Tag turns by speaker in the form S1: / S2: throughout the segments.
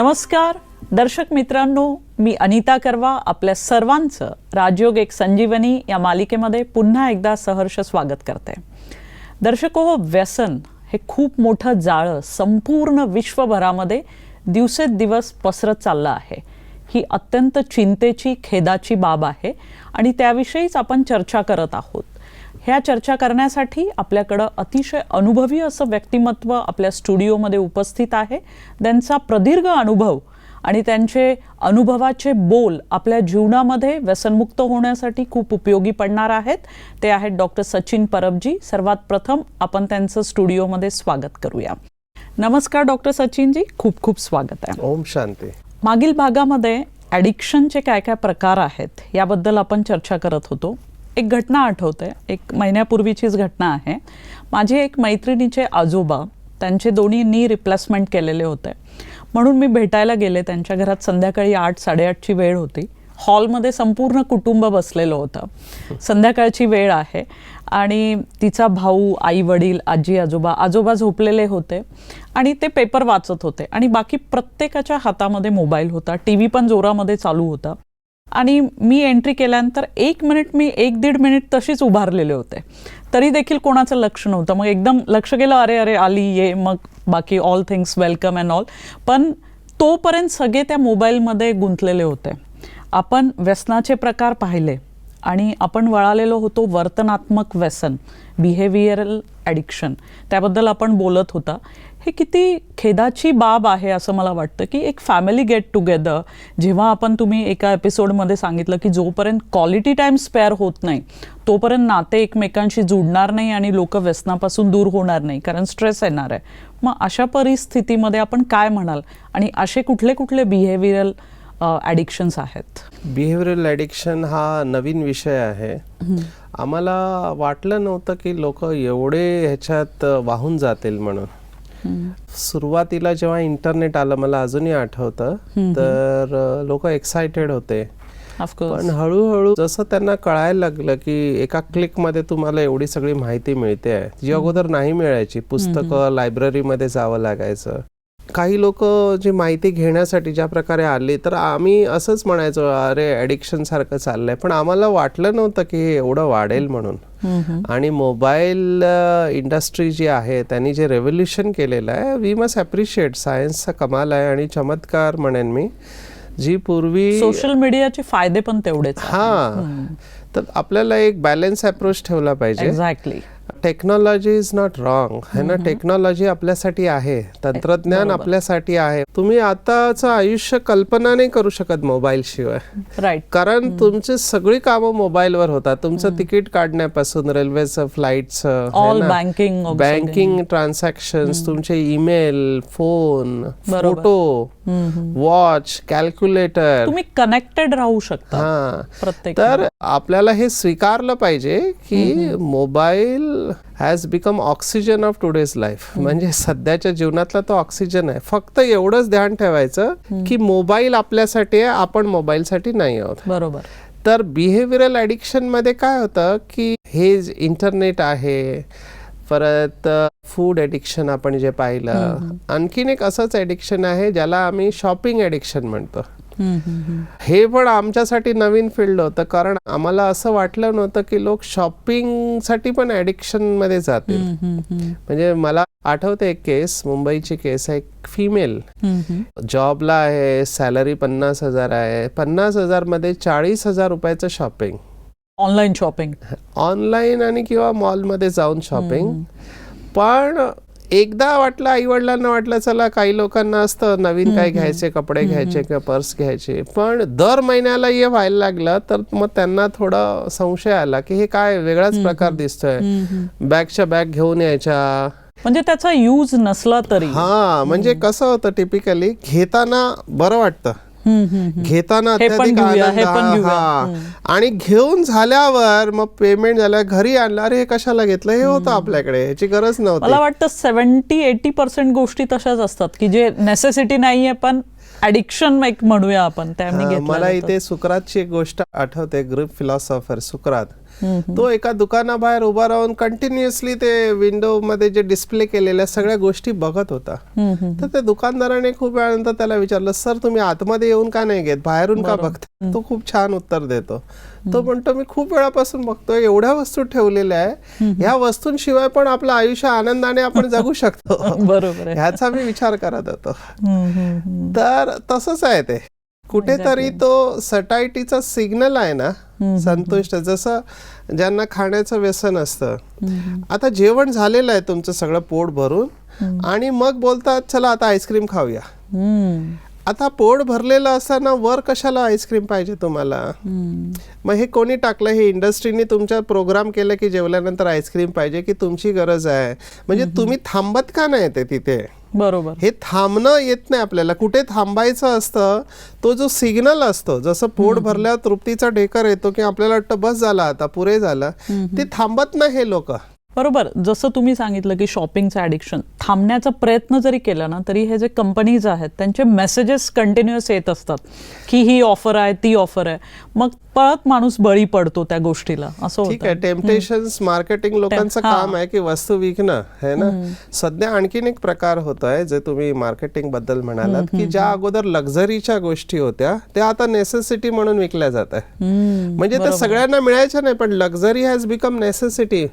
S1: नमस्कार. दर्शक मित्रांनो मी अनिता करवा आपल्या सर्वांचं राजयोग एक संजीवनी या मालिकेमध्ये पुन्हा एकदा सहर्ष स्वागत करते. दर्शको हो व्यसन हे खूप मोठं जाळं संपूर्ण विश्वभरामध्ये दिवसेंदिवस पसरत चाललं आहे. ही अत्यंत चिंतेची खेदाची बाब आहे आणि त्याविषयीच आपण चर्चा करत आहोत. ह्या चर्चा करण्यासाठी आपल्याकडं अतिशय अनुभवी असं व्यक्तिमत्व आपल्या स्टुडिओमध्ये उपस्थित आहे. त्यांचा प्रदीर्घ अनुभव आणि त्यांचे अनुभवाचे बोल आपल्या जीवनामध्ये व्यसनमुक्त होण्यासाठी खूप उपयोगी पडणार आहेत. ते आहेत डॉक्टर सचिन परबजी. सर्वात प्रथम आपण त्यांचं स्टुडिओमध्ये स्वागत करूया. नमस्कार डॉक्टर सचिनजी. खूप खूप स्वागत आहे.
S2: ओम शांती.
S1: मागील भागामध्ये ॲडिक्शनचे काय काय प्रकार आहेत याबद्दल आपण चर्चा करत होतो. एक घटना आठवते. एक महिन्यापूर्वीचीच घटना आहे. माझी एक मैत्रिणीचे आजोबा त्यांचे दोन्ही नी रिप्लेसमेंट केलेले होते. म्हणून मी भेटायला गेले. त्यांच्या घरात संध्याकाळी आठ साडेआठची वेळ होती. हॉलमध्ये संपूर्ण कुटुंब बसलेलं होतं. संध्याकाळची वेळ आहे. आणि तिचा भाऊ आई वडील आजी आजोबा आजोबा झोपलेले होते. आणि ते पेपर वाचत होते. आणि बाकी प्रत्येकाच्या हातामध्ये मोबाईल होता. टी व्ही पण जोरामध्ये चालू होता. आणि मी एंट्री केल्यानंतर एक मिनिट मी एक दीड मिनिट तशीच उभारलेले होते. तरी देखील कोणाचं लक्ष नव्हतं. मग एकदम लक्ष गेलं अरे अरे आली ये मग बाकी all things welcome and all पण तोपर्यंत सगळे त्या मोबाईलमध्ये गुंतलेले होते. आपण व्यसनाचे प्रकार पाहिले आणि आपण वळालेलो होतो वर्तनात्मक व्यसन बिहेवियरल ॲडिक्शन त्याबद्दल आपण बोलत होता. हे किती खेदाची बाब आहे असं मला वाटतं की एक फॅमिली गेट टुगेदर जेव्हा आपण तुम्ही एका एपिसोडमध्ये सांगितलं की जोपर्यंत क्वालिटी टाईम स्पेअर होत नाही तोपर्यंत नाते एकमेकांशी जुडणार नाही आणि लोक व्यसनापासून दूर होणार नाही कारण स्ट्रेस येणार आहे. मग अशा परिस्थितीमध्ये आपण काय म्हणाल? आणि असे कुठले कुठले बिहेवियरल ॲडिक्शन्स आहेत?
S2: बिहेवियरल ॲडिक्शन हा नवीन विषय आहे. आम्हाला वाटलं नव्हतं की लोक एवढे ह्याच्यात वाहून जातील म्हणून. सुरुवातीला जेव्हा इंटरनेट आलं मला अजूनही आठवतं तर लोक एक्सायटेड होते. पण हळूहळू जसं त्यांना कळायला लागलं की एका क्लिकमध्ये तुम्हाला एवढी सगळी माहिती मिळते. जी अगोदर नाही मिळायची. पुस्तकं लायब्ररीमध्ये जावं लागायचं. काही लोक जी माहिती घेण्यासाठी ज्या प्रकारे आली तर आम्ही असंच म्हणायचो अरे ॲडिक्शन सारखं चाललंय. पण आम्हाला वाटलं नव्हतं की हे एवढं वाढेल म्हणून. आणि मोबाईल इंडस्ट्री जी आहे त्यांनी जे रेव्होल्युशन केलेलं आहे वी मस्ट ॲप्रिशिएट सायन्सचा कमाल आहे. आणि चमत्कार म्हणेन मी जी पूर्वी
S1: सोशल मीडियाचे फायदे पण तेवढेच
S2: हा. तर आपल्याला एक बॅलन्स अप्रोच ठेवला पाहिजे.
S1: Exactly
S2: technology is not wrong है ना? टेक्नॉलॉजी आपल्यासाठी आहे. तंत्रज्ञान आपल्यासाठी आहे. तुम्ही आताचं आयुष्य कल्पना नाही करू शकत मोबाईल शिवाय.
S1: राईट
S2: कारण तुमची सगळी कामं मोबाईलवर होतात. तुमचं तिकीट काढण्यापासून रेल्वेचं फ्लाईटचं
S1: ऑल बँकिंग
S2: बँकिंग ट्रान्झॅक्शन तुमचे email phone photo watch calculator
S1: तुम्ही कनेक्टेड राहू शकता.
S2: हा. तर आपल्याला हे स्वीकारलं पाहिजे की mobile has become oxygen of today's life म्हणजे सध्याच्या जीवनातला तो ऑक्सिजन आहे. फक्त एवढंच ध्यान ठेवायचं की मोबाईल आपल्यासाठी आहे आपण मोबाईलसाठी नाही आहोत.
S1: बरोबर.
S2: तर बिहेवियरल ॲडिक्शनमध्ये काय होतं की हे इंटरनेट आहे परत फूड ॲडिक्शन आपण जे पाहिलं आणखीन एक असंच ॲडिक्शन आहे ज्याला आम्ही शॉपिंग ॲडिक्शन म्हणतो. हे पण आमच्यासाठी नवीन फील्ड होतं कारण आम्हाला असं वाटलं नव्हतं की लोक शॉपिंगसाठी पण ॲडिक्शनमध्ये जातील.
S1: हम्म.
S2: म्हणजे मला आठवते एक केस मुंबईची केस आहे एक फिमेल. जॉबला आहे सॅलरी पन्नास हजार आहे. पन्नास हजारमध्ये चाळीस हजार रुपयाचं शॉपिंग
S1: ऑनलाईन शॉपिंग
S2: ऑनलाईन आणि किंवा मॉलमध्ये जाऊन शॉपिंग पण एकदा वाटलं आई वडिलांना वाटलं चला काही लोकांना असतं नवीन काय घ्यायचे कपडे घ्यायचे किंवा पर्स घ्यायचे. पण दर महिन्याला हे व्हायला लागलं तर मग त्यांना थोडा संशय आला की हे काय वेगळाच प्रकार दिसतोय. बॅगच्या बॅग घेऊन यायच्या.
S1: म्हणजे त्याचा यूज नसला तरी.
S2: हा म्हणजे कसं होतं टिपिकली घेताना बरं वाटतं. घेताना अत्याधिक आनंद,
S1: हे.
S2: आणि घेऊन झाल्यावर मग पेमेंट झाल्या घरी आणलं अरे हे कशाला घेतलं? हे होतं आपल्याकडे याची गरज नव्हती.
S1: मला वाटतं सेव्हन्टी एटी पर्सेंट गोष्टी तशाच असतात की जे नेसेसिटी नाहीये पण ऍडिक्शन एक म्हणूया आपण त्यांनी घेतलं
S2: मला. इथे सुकरातची एक गोष्ट आठवते ग्रीक फिलॉसॉफर सुकरात. तो एका दुकानाबाहेर उभा राहून कंटिन्युअसली ते विंडो मध्ये जे डिस्प्ले केलेल्या सगळ्या गोष्टी बघत होता. तर त्या दुकानदाराने खूप वेळानंतर त्याला विचारलं सर तुम्ही आतमध्ये येऊन का नाही घेत? बाहेरून का बघता? तो खूप छान उत्तर देतो. तो म्हणतो मी खूप वेळापासून बघतोय एवढ्या वस्तू ठेवलेल्या आहे. ह्या वस्तूंशिवाय पण आपलं आयुष्य आनंदाने आपण जगू शकतो.
S1: बरोबर
S2: ह्याचा मी विचार करत होतो. तर तसंच आहे ते. कुठेतरी तो सटायटीचा सिग्नल आहे ना संतुष्ट. जसं ज्यांना खाण्याचं व्यसन असतं. आता जेवण झालेलं आहे तुमचं सगळं पोट भरून आणि मग बोलतात चला आता आईस्क्रीम खाऊया. आता पोट भरलेलं असताना वर कशाला आईस्क्रीम पाहिजे तुम्हाला. मग हे कोणी टाकलं? हे इंडस्ट्रीने तुमच्या प्रोग्राम केलं की जेवल्यानंतर आईस्क्रीम पाहिजे की तुमची गरज आहे? म्हणजे तुम्ही थांबत का नाही ते तिथे?
S1: बरोबर.
S2: हे थांबणं येत नाही आपल्याला. कुठे थांबायचं असतं तो जो सिग्नल असतो जसं पोट भरल्यावर तृप्तीचा ढेकर येतो की आपल्याला वाटतं बस झाला आता पुरे झालं. ते थांबत नाही हे लोक.
S1: बरोबर जसं तुम्ही सांगितलं की शॉपिंगचं ॲडिक्शन थांबण्याचा प्रयत्न जरी केला ना तरी हे जे कंपनीज आहेत त्यांचे मेसेजेस कंटिन्युअस येत असतात की ही ऑफर आहे ती ऑफर आहे. मग पळत माणूस बळी पडतो त्या गोष्टीला. असं
S2: ठीक आहे टेम्पटेशन मार्केटिंग लोकांचं
S1: हा.
S2: काम आहे की वस्तू विकणं है ना? सध्या आणखीन एक प्रकार होत आहे जे तुम्ही मार्केटिंगबद्दल म्हणालात की ज्या अगोदर लक्झरीच्या गोष्टी होत्या त्या आता नेसेसिटी म्हणून विकल्या जात आहे म्हणजे त्या सगळ्यांना मिळायच्या नाही पण लक्झरी हॅज बिकम नेसेसिटी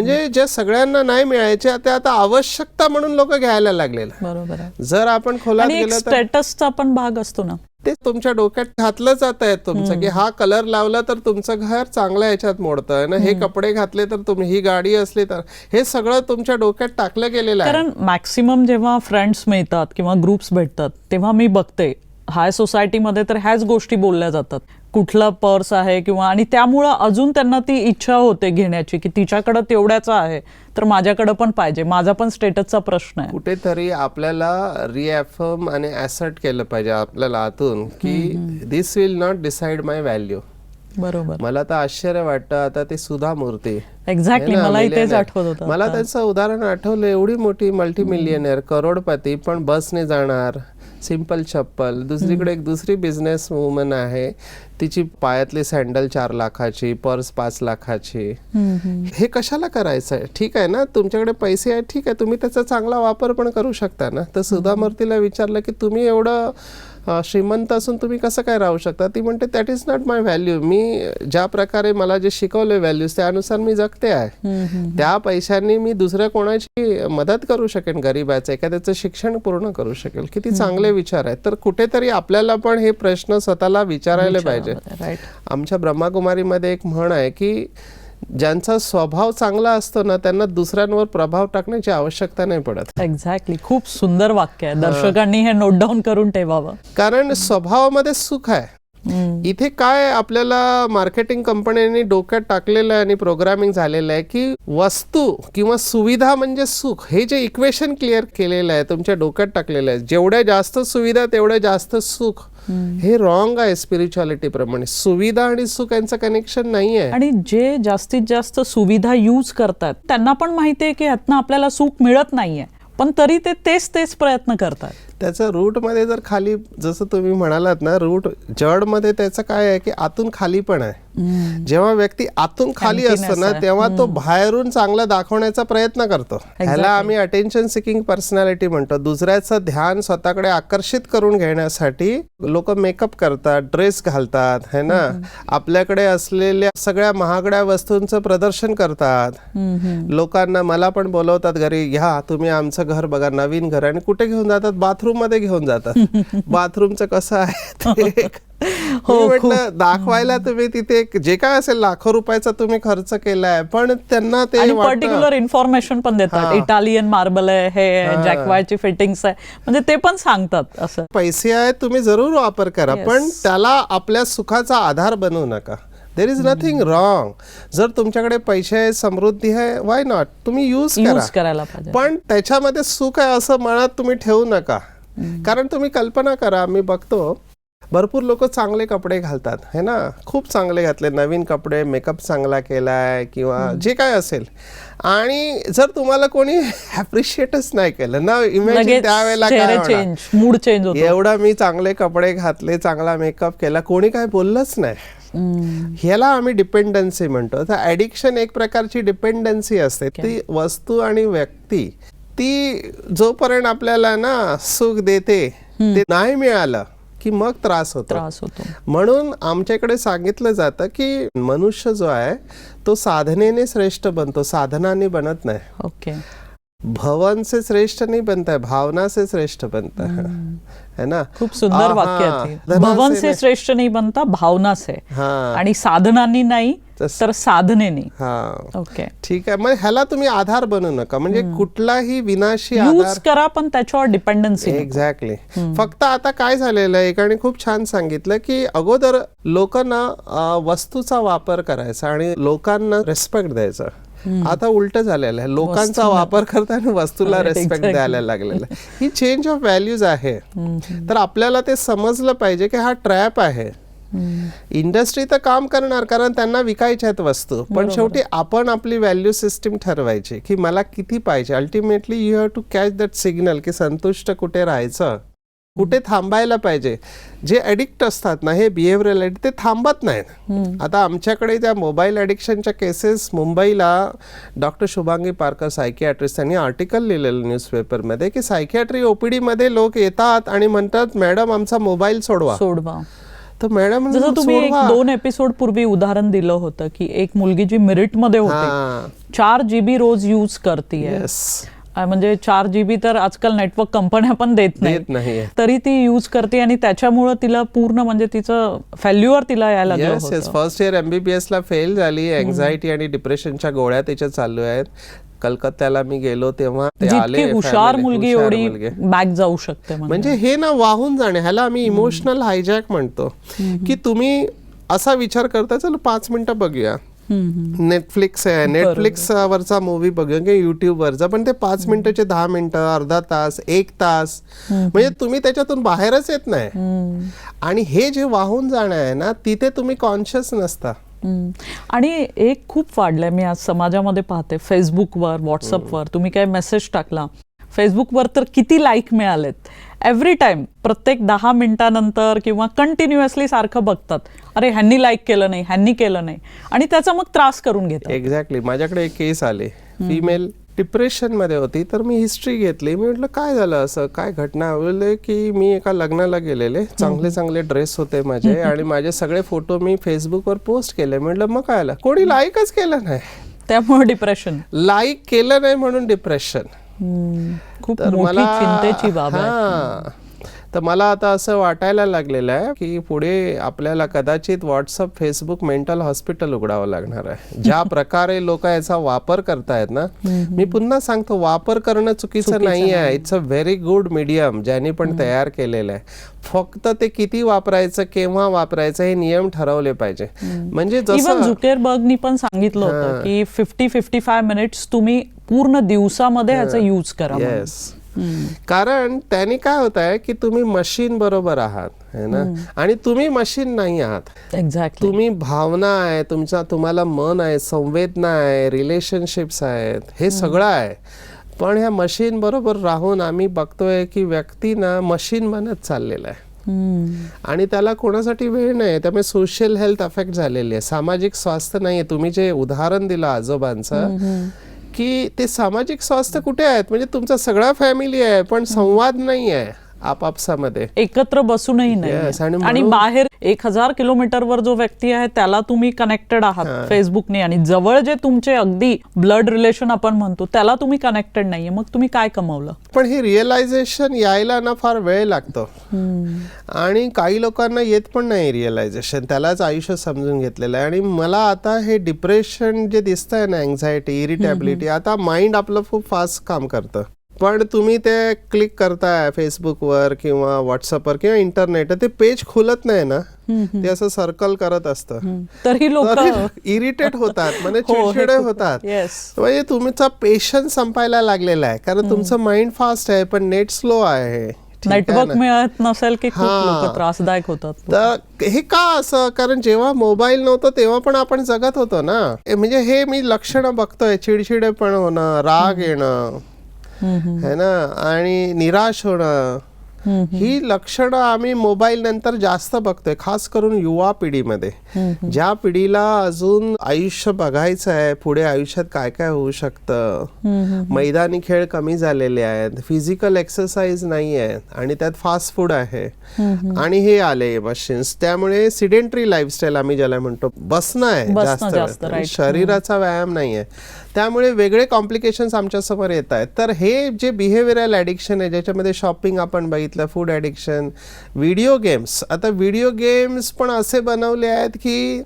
S2: म्हणजे ज्या सगळ्यांना नाही मिळायच्या त्या आता आवश्यकता म्हणून लोक घ्यायला लागलेलं
S1: बरोबर
S2: जर आपण खोलात गेलं तर
S1: स्टेटसचा पण भाग असतो ना.
S2: ते तुमच्या डोक्यात घातलं जात आहे तुमचं की हा कलर लावला तर तुमचं घर चांगल्या ह्याच्यात मोडतं ना हे कपडे घातले तर तुम्ही ही गाडी असली तर हे सगळं तुमच्या डोक्यात टाकलं गेलेलं आहे.
S1: कारण मॅक्सिमम जेव्हा फ्रेंड्स मिळतात किंवा ग्रुप्स भेटतात तेव्हा मी बघते हाय सोसायटीमध्ये तर ह्याच गोष्टी बोलल्या जातात. कुठला पर्स आहे किंवा आणि त्यामुळं अजून त्यांना ती इच्छा होते घेण्याची की तिच्याकडं तेवढ्याचा आहे तर माझ्याकडं पण पाहिजे. माझा पण स्टेटसचा प्रश्न आहे.
S2: कुठेतरी आपल्याला रिॲफर्म आणि ऍसर्ट केलं पाहिजे आपल्याला आतून की this will not decide my value
S1: बरोबर.
S2: मला तर आश्चर्य वाटतं आता ते सुधा मूर्ती.
S1: एक्झॅक्टली तेच
S2: millionaire.
S1: आठवत होतं
S2: मला त्याचं उदाहरण आठवलं एवढी मोठी मल्टी मिलियनर करोडपती पण बसने जाणार. सिंपल चप्पल. दुसरीकडे एक दुसरी बिझनेस वुमन आहे. तिची पायातली सँडल चार लाखाची पर्स पाच लाखाची. हे कशाला करायचं आहे ठीक आहे ना? तुमच्याकडे पैसे आहेत ठीक आहे. तुम्ही त्याचा चांगला वापर पण करू शकता ना? तर सुधा मूर्तीला विचारलं की तुम्ही एवढं श्रीमंत असून तुम्ही कसं काय राहू शकता? ती म्हणते that is not my value मी ज्या प्रकारे मला जे शिकवले व्हॅल्यूज त्यानुसार मी जगते आहे. त्या पैशांनी मी दुसऱ्या कोणाची मदत करू शकेन गरीबाचं एखाद्याचं शिक्षण पूर्ण करू शकेल. किती चांगले विचार आहेत. तर कुठेतरी आपल्याला पण हे प्रश्न स्वतःला विचारायला पाहिजे. आमच्या ब्रह्माकुमारीमध्ये एक म्हण आहे की ज्यांचा स्वभाव चांगला असतो ना त्यांना दुसऱ्यांवर प्रभाव टाकण्याची आवश्यकता नाही पडत.
S1: एक्झॅक्टली खूप सुंदर वाक्य आहे. दर्शकांनी हे नोट डाऊन करून ठेवावं.
S2: कारण स्वभावामध्ये सुख आहे. इथे काय आपल्याला मार्केटिंग कंपन्यांनी डोक्यात टाकलेलं आहे आणि प्रोग्रामिंग झालेलं आहे की वस्तू किंवा सुविधा म्हणजे सुख हे जे इक्वेशन क्लिअर केलेलं आहे तुमच्या डोक्यात टाकलेलं आहे. जेवढ्या जास्त सुविधा तेवढ्या जास्त सुख. हे रॉंग आहे स्पिरिच्युअलिटी प्रमाणे. सुविधा आणि सुख यांचं कनेक्शन नाही आहे.
S1: आणि जे जास्तीत जास्त सुविधा यूज करतात त्यांना पण माहिती आहे की यातनं आपल्याला सुख मिळत नाहीये. पण तरी ते तेच तेच प्रयत्न करतात.
S2: त्याचं रूटमध्ये जर खाली जसं तुम्ही म्हणालात ना रूट जडमध्ये त्याचं काय आहे की आतून खाली पण आहे. जेव्हा व्यक्ती आतून खाली असतो ना. तेव्हा तो बाहेरून चांगला दाखवण्याचा प्रयत्न करतो. ह्याला आम्ही अटेन्शन सिकिंग पर्सनॅलिटी म्हणतो. दुसऱ्याचं ध्यान स्वतःकडे आकर्षित करून घेण्यासाठी लोक मेकअप करतात ड्रेस घालतात है ना? आपल्याकडे असलेल्या सगळ्या महागड्या वस्तूंचं प्रदर्शन करतात. लोकांना मला पण बोलवतात घरी घ्या तुम्ही आमचं घर बघा नवीन घर आणि कुठे घेऊन जातात? बाथरूम मध्ये घेऊन जातात. बाथरूमचं कसं आहे ते
S1: हो,
S2: मी म्हटलं दाखवायला तुम्ही तिथे जे काय असेल लाखो रुपयाचा तुम्ही खर्च केलाय पण त्यांना ते
S1: पर्टिक्युलर इन्फॉर्मेशन पण देतात.
S2: हा.
S1: इटालियन मार्बल आहे हे जॅकवायची फिटिंग्स आहे. म्हणजे ते पण सांगतात असं.
S2: पैसे आहेत तुम्ही जरूर वापर करा. पण त्याला आपल्या सुखाचा आधार बनवू नका. देर इज नथिंग रॉंग जर तुमच्याकडे पैसे आहे समृद्धी आहे वाय नॉट तुम्ही यूज करा. पण त्याच्यामध्ये सुख आहे असं मनात तुम्ही ठेवू नका. कारण तुम्ही कल्पना करा मी बघतो. भरपूर लोक चांगले कपडे घालतात है ना? खूप चांगले घातले नवीन कपडे मेकअप चांगला केलाय किंवा जे काय असेल. आणि जर तुम्हाला कोणी अप्रिशिएटच नाही केलं ना इमॅजिन त्यावेळेला काय
S1: मूड चेंज
S2: एवढा मी चांगले कपडे घातले चांगला मेकअप केला कोणी काय बोललंच नाही. ह्याला आम्ही डिपेंडन्सी म्हणतो. तर ऍडिक्शन एक प्रकारची डिपेंडन्सी असते. ती वस्तू आणि व्यक्ती ती जोपर्यंत आपल्याला ना सुख देते ते नाही मिळालं की मग त्रास होतो.
S1: त्रास होतो.
S2: म्हणून आमच्याकडे सांगितलं जातं की मनुष्य जो आहे तो साधनेने श्रेष्ठ बनतो साधनाने बनत नाही.
S1: ओके.
S2: भवन से श्रेष्ठ नहीं बनता है भावना से श्रेष्ठ बनता है है ना?
S1: खूप सुंदर वाक्य. आहे भवन से. श्रेष्ठ नाही बनता भावना से आणि साधनांनी नाही तर साधनेनी
S2: हा.
S1: ओके.
S2: ठीक आहे मग ह्याला तुम्ही आधार बनू नका. म्हणजे कुठलाही विनाशी
S1: यूज
S2: आधार
S1: करा पण त्याच्यावर डिपेंडन्सी
S2: एक्झॅक्टली फक्त आता काय झालेलं आहे एकाने खूप छान सांगितलं की अगोदर लोकांना वस्तूचा वापर करायचा आणि लोकांना रिस्पेक्ट द्यायचा. आता उलट झालेलं आहे. लोकांचा वापर करताना वस्तूला रिस्पेक्ट. द्यायला लागलेलं आहे. ही चेंज ऑफ व्हॅल्यूज आहे. तर आपल्याला ते समजलं पाहिजे की हा ट्रॅप आहे. इंडस्ट्री तर काम करणार कारण त्यांना विकायच्या आहेत वस्तू. पण शेवटी आपण आपली व्हॅल्यू सिस्टीम ठरवायची की मला किती पाहिजे. Ultimately you have to catch that signal की संतुष्ट कुठे राहायचं. कुठे थांबायला पाहिजे. जे ॲडिक्ट असतात ना हे बिहेवियरल ते थांबत नाहीत. आता आमच्याकडे त्या मोबाईल ॲडिक्शनच्या केसेस मुंबईला डॉक्टर शुभांगी पारकर सायकियाट्रिस्ट त्यांनी आर्टिकल लिहिलेलं न्यूजपेपरमध्ये की सायकियाट्री ओपीडीमध्ये लोक येतात आणि म्हणतात मॅडम आमचा मोबाईल सोडवा.
S1: सोडवा.
S2: तर मॅडम
S1: जसं तुम्ही एक. दोन एपिसोड पूर्वी उदाहरण दिलं होतं की एक मुलगी जी मेरिटमध्ये होती चार जीबी रोज यूज अं, म्हणजे चार जीबी तर आजकाल नेटवर्क कंपन्या पण देत नाही. तरी ती यूज करते आणि त्याच्यामुळं तिला पूर्ण म्हणजे तिचं फेल्युअर तिला यायला लागलं
S2: फर्स्ट इयर एमबीबीएस ला फेल झाली. एन्झायटी आणि डिप्रेशनच्या गोळ्या तिच्या चालू आहेत. कलकत्त्याला मी गेलो तेव्हा ते आले
S1: हुशार मुलगी एवढी. बॅक जाऊ शकते म्हणजे.
S2: म्हणजे हे ना वाहून जाणे. ह्याला आम्ही इमोशनल हायजॅक म्हणतो. की तुम्ही असा विचार करता चल पाच मिनिटं बघूया. नेटफ्लिक्स आहे. नेटफ्लिक्स वरचा मूवी बघूया किंवा युट्यूब वरचा. पण ते पाच मिनिटाचे दहा मिनिटं अर्धा तास एक तास. म्हणजे तुम्ही त्याच्यातून बाहेरच येत नाही. आणि हे जे वाहून जाणं आहे ना तिथे तुम्ही कॉन्शियस नसता.
S1: आणि एक खूप वाढलंय. मी आज समाजामध्ये पाहते. फेसबुकवर व्हॉट्सअपवर तुम्ही काय मेसेज टाकला? फेसबुकवर तर किती लाईक मिळालेत. एव्हरी टाइम प्रत्येक दहा मिनिटानंतर किंवा कंटिन्युअसली सारखं बघतात. अरे ह्यांनी लाईक केलं नाही ह्यांनी केलं नाही. आणि त्याचा मग त्रास करून घेतात.
S2: एक्झॅक्टली माझ्याकडे एक केस आले. फिमेल डिप्रेशनमध्ये होती तर मी हिस्ट्री घेतली. मी म्हटलं काय झालं असं? काय घटना? बोलले की मी एका लग्नाला गेलेले. चांगले चांगले ड्रेस होते माझे आणि माझे सगळे फोटो मी फेसबुकवर पोस्ट केले. म्हटलं मग काय आलं? कोणी लाईकच केलं नाही.
S1: त्यामुळे डिप्रेशन
S2: लाईक केलं नाही म्हणून डिप्रेशन
S1: खूप
S2: तर
S1: मोठी
S2: मला
S1: चिंतेची बाब आहे.
S2: हा. तर मला आता असं वाटायला लागलेलं आहे की पुढे आपल्याला कदाचित व्हॉट्सअप फेसबुक मेंटल हॉस्पिटल उघडावं लागणार आहे. ज्या प्रकारे लोक याचा वापर करतायत ना मी पुन्हा सांगतो वापर करणं चुकीचं नाही. आहे it's a very good medium ज्यांनी पण तयार केलेलं आहे. फक्त ते किती वापरायचं केव्हा वापरायचं हे नियम ठरवले पाहिजे. म्हणजे जसं
S1: झुकेरबर्गनी पण सांगितलं होतं की फिफ्टी फिफ्टी फाय मिनिट्स तुम्ही पूर्ण दिवसामध्ये ह्याचा यूज करा.
S2: येस कारण त्याने काय होत आहे की तुम्ही मशीन बरोबर आहात है ना? आणि तुम्ही मशीन नाही आहात.
S1: एक्झॅक्टली
S2: तुम्ही भावना आहे तुमचा तुम्हाला मन आहे संवेदना आहे रिलेशनशिप्स आहेत हे सगळं आहे. पण ह्या मशीन बरोबर राहून आम्ही बघतोय की व्यक्ती ना मशीन बनत चाललेला आहे. आणि त्याला कोणासाठी वेळ नाही त्यामुळे सोशल हेल्थ अफेक्ट झालेली आहे. सामाजिक स्वास्थ्य नाहीये. तुम्ही जे उदाहरण दिलं आजोबांचं की ते सामाजिक स्वास्थ्य कुठे आहेत? म्हणजे तुमचा सगळा फॅमिली आहे पण संवाद नाही आहे आपापसामध्ये.
S1: एकत्र बसूनही नाही
S2: आणि
S1: बाहेर एक हजार किलोमीटरवर जो व्यक्ती आहे त्याला तुम्ही कनेक्टेड आहात फेसबुकने आणि जवळ जे तुमचे अगदी ब्लड रिलेशन आपण म्हणतो त्याला तुम्ही कनेक्टेड नाहीये. मग तुम्ही काय कमवलं?
S2: पण हे रिअलायझेशन यायला ना फार वेळ लागतो. आणि काही लोकांना येत पण नाही रिअलायझेशन त्यालाच आयुष्य समजून घेतलेलं आहे. आणि मला आता हे डिप्रेशन जे दिसत आहे ना अँझायटी इरिटेबिलिटी आता माइंड आपलं खूप फास्ट काम करतं. पण तुम्ही ते क्लिक करताय फेसबुकवर किंवा व्हॉट्सअपवर किंवा इंटरनेट ते पेज खुलत नाही ना. ते असं सर्कल करत असतं.
S1: तरी लोक
S2: इरिटेट होतात म्हणजे
S1: हो, हे
S2: चिडचिडे
S1: खूप-
S2: होतात. म्हणजे तुमचा पेशन्स संपायला लागलेला आहे कारण तुमचं माइंड फास्ट आहे पण नेट स्लो आहे.
S1: नेटवर्क? मिळत नसेल की खूप
S2: हा.
S1: त्रासदायक होतात.
S2: तर हे का असं? कारण जेव्हा मोबाईल नव्हतं तेव्हा पण आपण जगत होतो ना. हे म्हणजे हे मी लक्षणं बघतोय चिडचिडेपण होणं राग येणं. है ना? आणि निराश होणं. ही लक्षणं आम्ही मोबाईल नंतर जास्त बघतोय खास करून युवा पिढीमध्ये. ज्या पिढीला अजून आयुष्य बघायचं आहे पुढे आयुष्यात काय काय होऊ शकतं? मैदानी खेळ कमी झालेले आहेत फिजिकल एक्सरसाइज नाही आहे आणि त्यात फास्ट फूड आहे. आणि हे आले मशीन्स त्यामुळे सिडेंटरी लाईफस्टाईल आम्ही ज्याला म्हणतो बसणं आहे जास्त. शरीराचा व्यायाम नाही आहे. त्यामुळे वेगळे कॉम्प्लिकेशन्स आमच्यासमोर येत आहेत. तर हे जे बिहेवियरल ॲडिक्शन आहे ज्याच्यामध्ये शॉपिंग आपण बघितलं फूड ॲडिक्शन व्हिडिओ गेम्स आता व्हिडिओ गेम्स पण असे बनवले आहेत की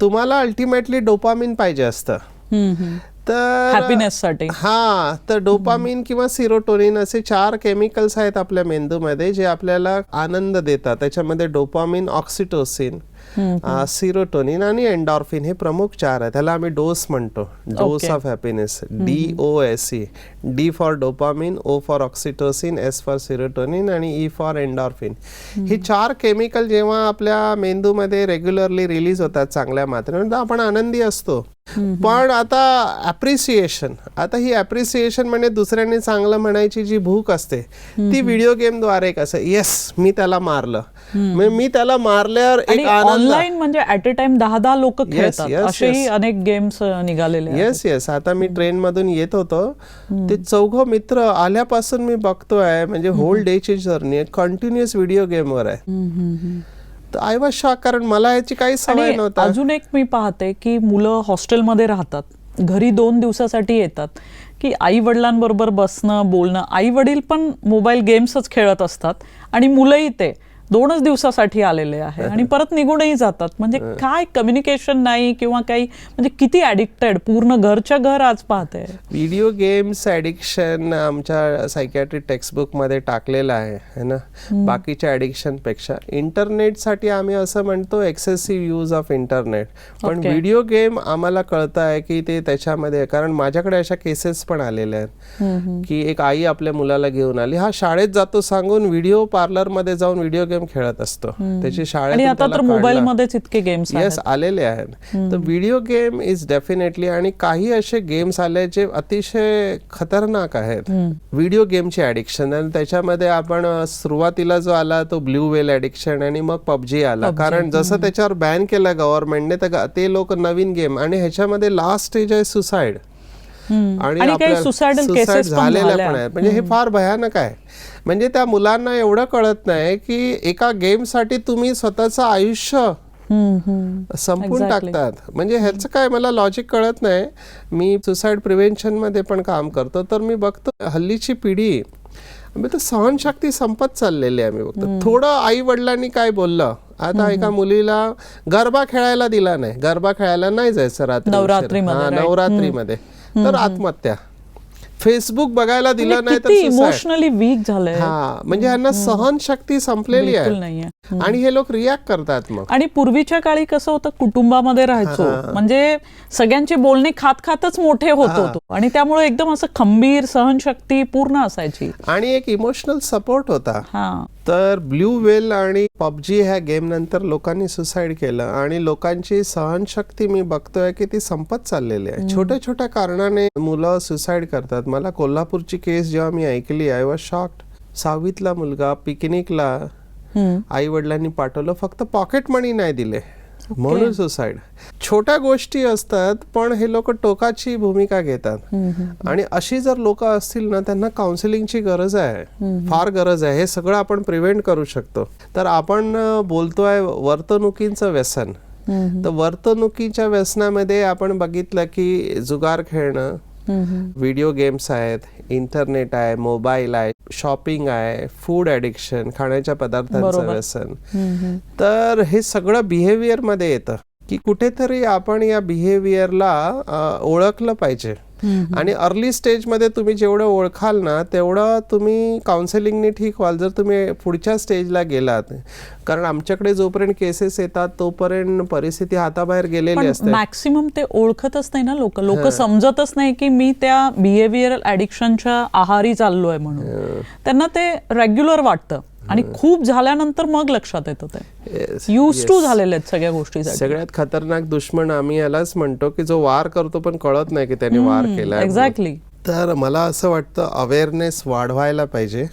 S2: तुम्हाला अल्टिमेटली डोपामिन पाहिजे असतं. तर
S1: हॅपीनेस साठी
S2: हा तर डोपामिन किंवा सिरोटोनिन असे चार केमिकल्स आहेत आपल्या मेंदूमध्ये जे आपल्याला आनंद देतात. त्याच्यामध्ये डोपामिन ऑक्सिटोसिन सिरोटोनिन आणि एन्डॉर्फिन हे प्रमुख चार आहेत. त्याला आम्ही डोस म्हणतो. Dose. Of happiness. D O S see D for dopamine O for oxytocin S for serotonin आणि ई फॉर एन्डॉर्फिन ही चार केमिकल जेव्हा आपल्या मेंदूमध्ये रेग्युलरली रिलीज होतात चांगल्या मात्रेने तर आपण आनंदी असतो. पण आता अप्रिसिएशन आता ही अप्रिसिएशन म्हणजे दुसऱ्याने चांगलं म्हणायची जी भूक असते ती व्हिडिओ गेमद्वारे कसं येस मी त्याला मारलं. म्हणजे मी त्याला मारल्यावर एक
S1: ऑनलाईन म्हणजे ऍट अ टाइम दहा दहा लोक खेळतात. असेही. अनेक गेम्स निघालेले.
S2: येस येस आता मी ट्रेन मधून येत होतो. ते चौघ मित्र आल्यापासून मी बघतोय म्हणजे होल डेची जर्नी कंटिन्युअस व्हिडिओ गेमवर आहे. आय वॉज शॉक कारण मला याची काही सवय नव्हता.
S1: अजून एक मी पाहते की मुलं हॉस्टेलमध्ये राहतात. घरी दोन दिवसासाठी येतात. की आई वडिलांबरोबर बसणं बोलणं. आई वडील पण मोबाईल गेम्सच खेळत असतात आणि मुलंही ते. दोनच दिवसासाठी आलेले आहे आणि परत निघूनही जातात. म्हणजे काय कम्युनिकेशन नाही किंवा काही म्हणजे किती ऍडिक्टेड पूर्ण घरच्या घर आज पाहते.
S2: व्हिडिओ गेम्स ॲडिक्शन आमच्या सायकॅट्रिक टेक्स्टबुकमध्ये टाकलेलं आहे है ना? बाकीच्या ॲडिक्शनपेक्षा इंटरनेटसाठी आम्ही असं म्हणतो एक्सेसिव्ह यूज ऑफ इंटरनेट पण. व्हिडिओ गेम आम्हाला कळत आहे की ते त्याच्यामध्ये. कारण माझ्याकडे अशा केसेस पण आलेल्या आहेत. की एक आई आपल्या मुलाला घेऊन आली हा शाळेत जातो सांगून व्हिडिओ पार्लरमध्ये जाऊन व्हिडिओ गेम खेळत असतो. त्याची शाळेत
S1: आणि आता तर मोबाईल मध्येच इतके गेम्स
S2: येस आलेले आहेत. तर व्हिडिओ गेम इज डेफिनेटली आणि काही असे गेम्स आले जे अतिशय खतरनाक आहेत. व्हिडिओ गेमचे ऍडिक्शन आणि त्याच्यामध्ये आपण सुरुवातीला जो आला तो ब्ल्यू वेल ऍडिक्शन आणि मग पबजी आला. कारण जसं त्याच्यावर बॅन केलं गव्हर्नमेंटने तर ते लोक नवीन गेम आणि ह्याच्यामध्ये लास्ट स्टेज आहे सुसाईड
S1: आणि
S2: झालेल्या. पण आहेत. म्हणजे हे फार भयानक आहे. म्हणजे त्या मुलांना एवढं कळत नाही की एका गेमसाठी तुम्ही स्वतःचं आयुष्य संपून. टाकतात. म्हणजे ह्याचं काय मला लॉजिक कळत नाही. मी सुसाईड प्रिव्हेन्शनमध्ये पण काम करतो तर मी बघतो हल्लीची पिढी म्हणजे तर सहनशक्ती संपत चाललेली आहे मी बघतो. थोडं आई वडिलांनी काय बोललं आता एका मुलीला गरबा खेळायला दिला नाही. गरबा खेळायला नाही जायचं रात्री.
S1: नवरात्रीमध्ये
S2: तर आत्महत्या. फेसबुक बघायला दिलं नाही तर
S1: म्हणजे. इमोशनली वीक झालंय.
S2: हा म्हणजे ह्यांना सहनशक्ती संपलेली आहे. आणि हे लोक रिॲक्ट करतात मग.
S1: आणि पूर्वीच्या काळी कसं होतं कुटुंबामध्ये राहायचो. म्हणजे सगळ्यांची बोलणी खात खातच मोठे होत होतो. आणि त्यामुळे एकदम असं खंबीर सहनशक्ती पूर्ण असायची.
S2: आणि एक इमोशनल सपोर्ट होता.
S1: हा.
S2: तर ब्ल्यू वेल आणि पबजी ह्या गेम नंतर लोकांनी सुसाईड केलं. आणि लोकांची सहनशक्ती मी बघतोय की ती संपत चाललेली आहे. छोट्या छोट्या कारणाने मुलं सुसाईड करतात. मला कोल्हापूरची केस जेव्हा मी ऐकली आय वॉज शॉक्ड सहावीतला मुलगा पिकनिकला. आई वडिलांनी पाठवलं. फक्त पॉकेट मनी नाही दिले. म्हणून सुसाईड छोट्या गोष्टी असतात पण हे लोक टोकाची भूमिका घेतात. आणि अशी जर लोक असतील ना त्यांना काउन्सिलिंगची गरज आहे. फार गरज आहे. हे सगळं आपण प्रिव्हेंट करू शकतो. तर आपण बोलतोय वर्तणुकीचं व्यसन. तर वर्तणुकीच्या व्यसनामध्ये आपण बघितलं की जुगार खेळणं व्हिडिओ गेम्स आहेत इंटरनेट आहे मोबाईल आहे शॉपिंग आहे फूड ॲडिक्शन खाण्याच्या पदार्थांचं. व्यसन. तर हे सगळं बिहेवियरमध्ये येतं की कुठेतरी आपण या बिहेवियरला ओळखलं पाहिजे. आणि अर्ली स्टेजमध्ये तुम्ही जेवढं ओळखाल ना तेवढं तुम्ही काउन्सिलिंगने ठीक व्हाल जर तुम्ही पुढच्या स्टेजला गेलात. कारण आमच्याकडे जोपर्यंत केसेस येतात तोपर्यंत परिस्थिती हाताबाहेर गेलेली असते.
S1: मॅक्सिमम ते ओळखतच नाही ना लोक. लोक समजतच नाही की मी त्या बिहेव्हिअरल ऍडिक्शनच्या आहारी चाललोय म्हणून. त्यांना ते रेग्युलर वाटतं. आणि खूप झाल्यानंतर मग लक्षात येतं ते.
S2: Yes,
S1: use to. झालेले आहेत सगळ्या गोष्टीसाठी.
S2: सगळ्यात खतरनाक दुश्मन आम्ही यालाच म्हणतो की जो वार करतो पण कळत नाही की त्याने वार केला
S1: एक्झॅक्टली
S2: तर मला असं वाटतं अवेअरनेस वाढवायला पाहिजे.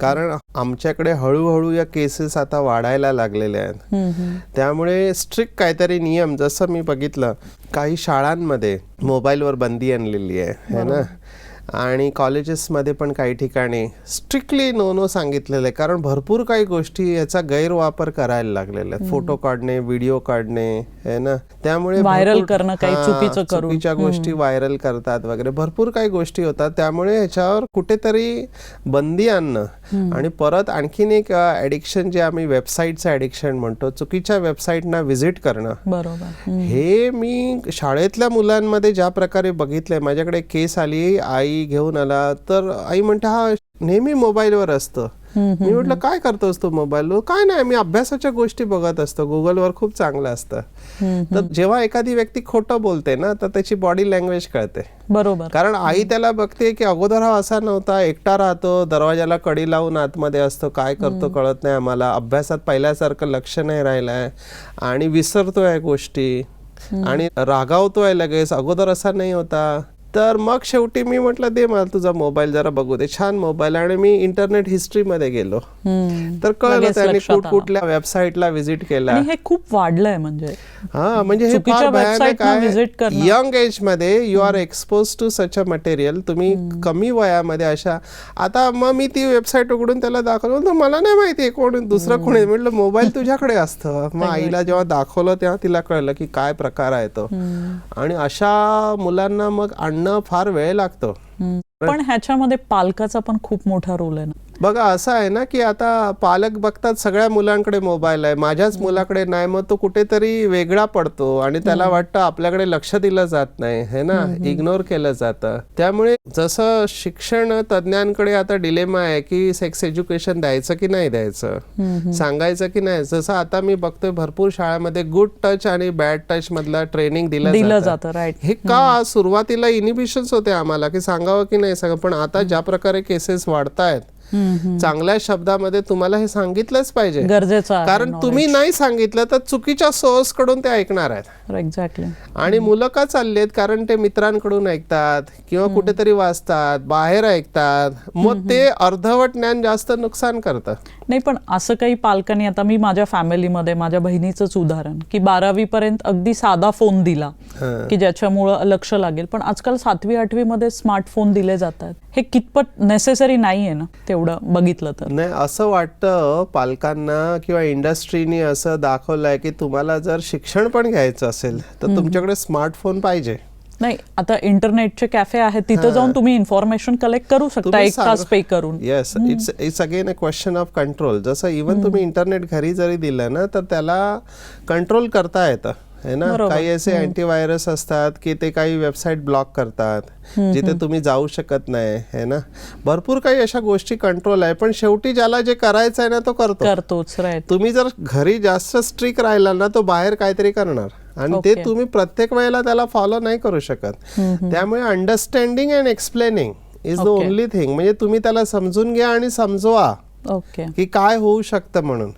S2: कारण आमच्याकडे हळूहळू या केसेस आता वाढायला लागलेल्या आहेत. त्यामुळे स्ट्रिक्ट काहीतरी नियम जसं मी बघितलं काही शाळांमध्ये मोबाईलवर बंदी आणलेली आहे है ना? आणि कॉलेजेसमध्ये पण काही ठिकाणी स्ट्रिक्टली नो नो सांगितलेलं आहे. कारण भरपूर काही गोष्टी याचा गैरवापर करायला लागलेला आहे फोटो काढणे व्हिडिओ काढणे है ना? त्यामुळे भरपूर-
S1: करणं काही चुकीचं.
S2: चुकीच्या गोष्टी व्हायरल करतात वगैरे. भरपूर काही गोष्टी होतात. त्यामुळे ह्याच्यावर कुठेतरी बंदी आणणं आणि परत आणखीन एक ऍडिक्शन जे आम्ही वेबसाईटचं ऍडिक्शन म्हणतो चुकीच्या वेबसाईटना व्हिजिट करणं.
S1: बरोबर.
S2: हे मी शाळेतल्या मुलांमध्ये ज्या प्रकारे बघितलंय माझ्याकडे केस आली आई घेऊन आला तर आई म्हणते हा नेहमी मोबाईलवर असतं. मी म्हटलं काय करतोस तू मोबाईलवर काय नाही मी अभ्यासाच्या गोष्टी बघत असतो. गुगलवर खूप चांगलं असतं. तर जेव्हा एखादी व्यक्ती खोटं बोलते ना तर त्याची बॉडी लँग्वेज कळते.
S1: बरोबर.
S2: कारण आई त्याला बघते की अगोदर हा असा नव्हता एकटा राहतो दरवाजाला कडी लावून आतमध्ये असतो काय करतो कळत नाही आम्हाला. अभ्यासात पहिल्यासारखं लक्ष नाही राहिलंय आणि विसरतोय गोष्टी. आणि रागावतोय लगेच. अगोदर असा नाही होता. तर मग शेवटी मी म्हटलं दे मला तुझा मोबाईल जरा बघू दे. छान मोबाईल आणि मी इंटरनेट हिस्ट्रीमध्ये गेलो. तर कळलं त्याने कुठ. कुठल्या वेबसाईटला व्हिजिट केला.
S1: हे खूप वाढलंय म्हणजे.
S2: हा म्हणजे हे फार भयानक आहे. यंग एजमध्ये you are expose to such a material तुम्ही कमी वयामध्ये अशा. आता मग मी ती वेबसाईट उघडून त्याला दाखवलं. म्हणतो, मला नाही माहिती कोण दुसरं कोण म्हटलं मोबाईल तुझ्याकडे असतं. मग आईला जेव्हा दाखवलं तेव्हा तिला कळलं की काय प्रकार आहे तो. आणि अशा मुलांना मग फार वेळ लागतो.
S1: पण ह्याच्यामध्ये पालकाचा पण खूप मोठा रोल आहे ना
S2: बघा असं आहे ना की आता पालक बघतात सगळ्या मुलांकडे मोबाईल आहे. माझ्याच मुलाकडे नाही मग तो कुठेतरी वेगळा पडतो आणि त्याला वाटतं आपल्याकडे लक्ष दिलं जात नाही हे ना? इग्नोर केलं जातं. त्यामुळे जसं शिक्षण तज्ज्ञांकडे आता डिलेमा आहे की सेक्स एज्युकेशन द्यायचं की नाही द्यायचं? सांगायचं की नाही? जसं आता मी बघतोय भरपूर शाळामध्ये गुड टच आणि बॅड टच मधला ट्रेनिंग दिलं
S1: दिलं
S2: जातं. हे का सुरुवातीला इनिबिशन्स होते आम्हाला की सांगावं की नाही सांगा पण आता ज्या प्रकारे केसेस वाढतायत चांगल्या शब्दामध्ये तुम्हाला हे सांगितलंच पाहिजे.
S1: गरजेचं
S2: कारण तुम्ही नाही सांगितलं तर चुकीच्या सोर्सकडून ते ऐकणार आहेत.
S1: एक्झॅक्टली
S2: आणि मुलं का चालली आहेत कारण ते मित्रांकडून ऐकतात किंवा कुठेतरी वाचतात बाहेर ऐकतात. मग ते अर्धवट ज्ञान जास्त नुकसान करतं.
S1: नाही पण असं काही पालकांनी आता मी माझ्या फॅमिलीमध्ये माझ्या बहिणीचंच उदाहरण की बारावी पर्यंत अगदी साधा फोन दिला की ज्याच्यामुळं लक्ष लागेल. पण आजकाल सातवी आठवी मध्ये स्मार्टफोन दिले जातात. हे कितपत नेसेसरी नाहीये ना तेवढं बघितलं तर.
S2: नाही असं वाटतं पालकांना किंवा इंडस्ट्रीनी असं दाखवलंय की तुम्हाला जर शिक्षण पण घ्यायचं असेल तर तुमच्याकडे स्मार्टफोन पाहिजे.
S1: नाही आता इंटरनेटचे कॅफे आहेत तिथं जाऊन तुम्ही इन्फॉर्मेशन कलेक्ट करू शकता एक तास पे करून.
S2: Yes it's it's again a question of control जसं इवन तुम्ही इंटरनेट घरी जरी दिलं ना तर त्याला कंट्रोल करता येतं है ना. काही असे अँटीव्हायरस असतात की ते काही वेबसाईट ब्लॉक करतात जिथे तुम्ही जाऊ शकत नाही है ना? भरपूर काही अशा गोष्टी कंट्रोल आहे पण शेवटी ज्याला जे करायचं आहे ना तो करतो.
S1: करतोच
S2: तुम्ही जर घरी जास्त स्ट्रिक राहिला ना तो बाहेर काहीतरी करणार. आणि ते. तुम्ही प्रत्येक वेळेला त्याला फॉलो नाही करू शकत. त्यामुळे understanding and explaining is the. Only thing म्हणजे तुम्ही त्याला समजून घ्या आणि समजवा. की काय होऊ शकतं म्हणून.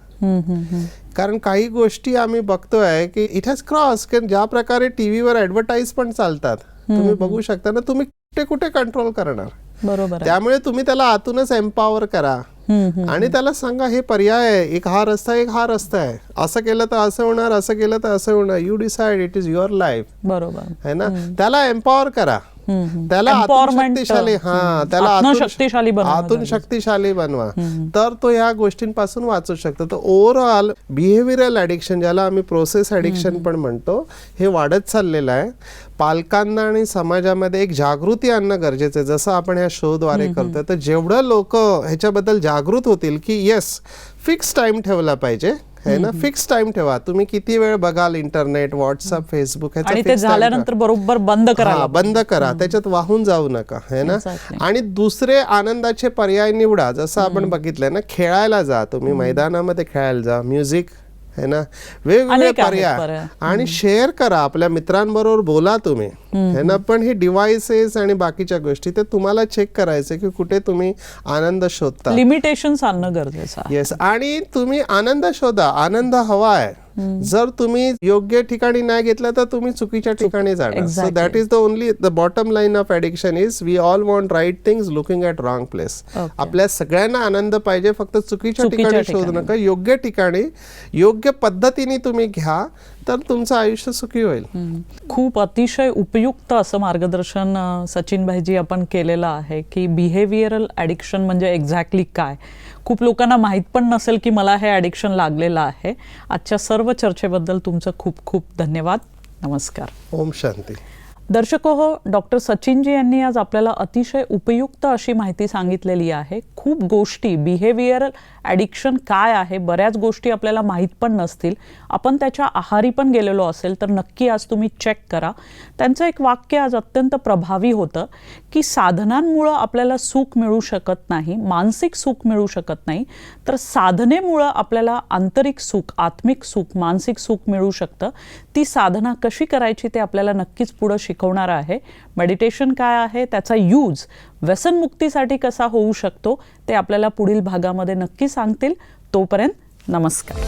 S2: कारण काही गोष्टी आम्ही बघतोय की इट हॅज क्रॉस की ज्या प्रकारे टीव्हीवर ऍडव्हर्टाईज पण चालतात. तुम्ही बघू शकता ना तुम्ही कुठे कुठे कंट्रोल करणार.
S1: बरोबर
S2: त्यामुळे तुम्ही त्याला आतूनच एम्पॉवर करा. आणि त्याला सांगा हे पर्याय आहे. एक हा रस्ता एक हा रस्ता आहे. असं केलं तर असं होणार असं केलं तर असं होणार. You decide it is your life
S1: बरोबर.
S2: है ना? त्याला एम्पॉवर करा. त्याला शक्तिशाली हा. त्याला
S1: शक्तिशाली बनवा
S2: आतून शक्तिशाली बनवा. तर तो ह्या गोष्टींपासून वाचू शकतो. तर ओव्हरऑल बिहेव्हिअरल ऍडिक्शन ज्याला आम्ही प्रोसेस ऍडिक्शन पण म्हणतो हे वाढत चाललेलं आहे. पालकांना आणि समाजामध्ये एक जागृती आणणं गरजेचं आहे. जसं आपण ह्या शोद्वारे करतोय तर जेवढं लोक ह्याच्याबद्दल जागृत होतील की येस फिक्स टाइम ठेवला पाहिजे. आहे ना? फिक्स टाइम ठेवा. तुम्ही किती वेळ बघाल इंटरनेट व्हॉट्सअप फेसबुक
S1: झाल्यानंतर बरोबर बंद करा
S2: हा बंद करा. त्याच्यात वाहून जाऊ नका. है ना. आणि दुसरे आनंदाचे पर्याय निवडा. जसं आपण बघितलंय ना खेळायला जा तुम्ही. मैदानामध्ये खेळायला जा. म्युझिक है ना? वेगवेगळे पर्याय. आणि शेअर करा. आपल्या मित्रांबरोबर बोला तुम्ही. है ना? पण हे डिव्हाइसेस आणि बाकीच्या गोष्टी ते तुम्हाला चेक करायचे की कुठे तुम्ही आनंद शोधता.
S1: लिमिटेशन आणणं गरजेचं
S2: येस आणि तुम्ही आनंद शोधा. आनंद हवा आहे. जर तुम्ही योग्य ठिकाणी नाही घेतला तर तुम्ही चुकीच्या ठिकाणी जाणार so. That is the only the bottom line of addiction is we all want right things looking at wrong place. आपल्या सगळ्यांना आनंद पाहिजे फक्त चुकीच्या ठिकाणी शोधू. नका योग्य ठिकाणी योग्य पद्धतीने तुम्ही घ्या तर तुमचं आयुष्य सुखी होईल.
S1: खूप अतिशय उपयुक्त असं मार्गदर्शन सचिन भाईजी आपण केलेलं आहे की बिहेवियरल ॲडिक्शन म्हणजे एक्झॅक्टली काय खूप लोकांना माहीत पण नसेल की मला हे ॲडिक्शन लागलेलं आहे. आजच्या सर्व चर्चेबद्दल तुमचं खूप खूप धन्यवाद. नमस्कार.
S2: ओम शांती.
S1: दर्शको हो डॉक्टर सचिनजी यांनी आज आपल्याला अतिशय उपयुक्त अशी माहिती सांगितलेली आहे. खूप गोष्टी बिहेवियरल ॲडिक्शन काय आहे? बऱ्याच गोष्टी आपल्याला माहीत पण नसतील. आपण त्याच्या आहारी पण गेलेलो असेल तर नक्की आज तुम्ही चेक करा. त्यांचं एक वाक्य आज अत्यंत प्रभावी होतं की साधनांमुळं आपल्याला सुख मिळू शकत नाही मानसिक सुख मिळू शकत नाही तर साधनेमुळं आपल्याला आंतरिक सुख आत्मिक सुख मानसिक सुख मिळू शकतं. ती साधना कशी करायची ते आपल्याला नक्कीच पुढं शिकवणार आहे. मेडिटेशन काय आहे? त्याचा यूज व्यसनमुक्तीसाठी कसा होऊ शकतो ते आपल्याला पुढील भागामध्ये नक्की सांगतील. तोपर्यंत नमस्कार.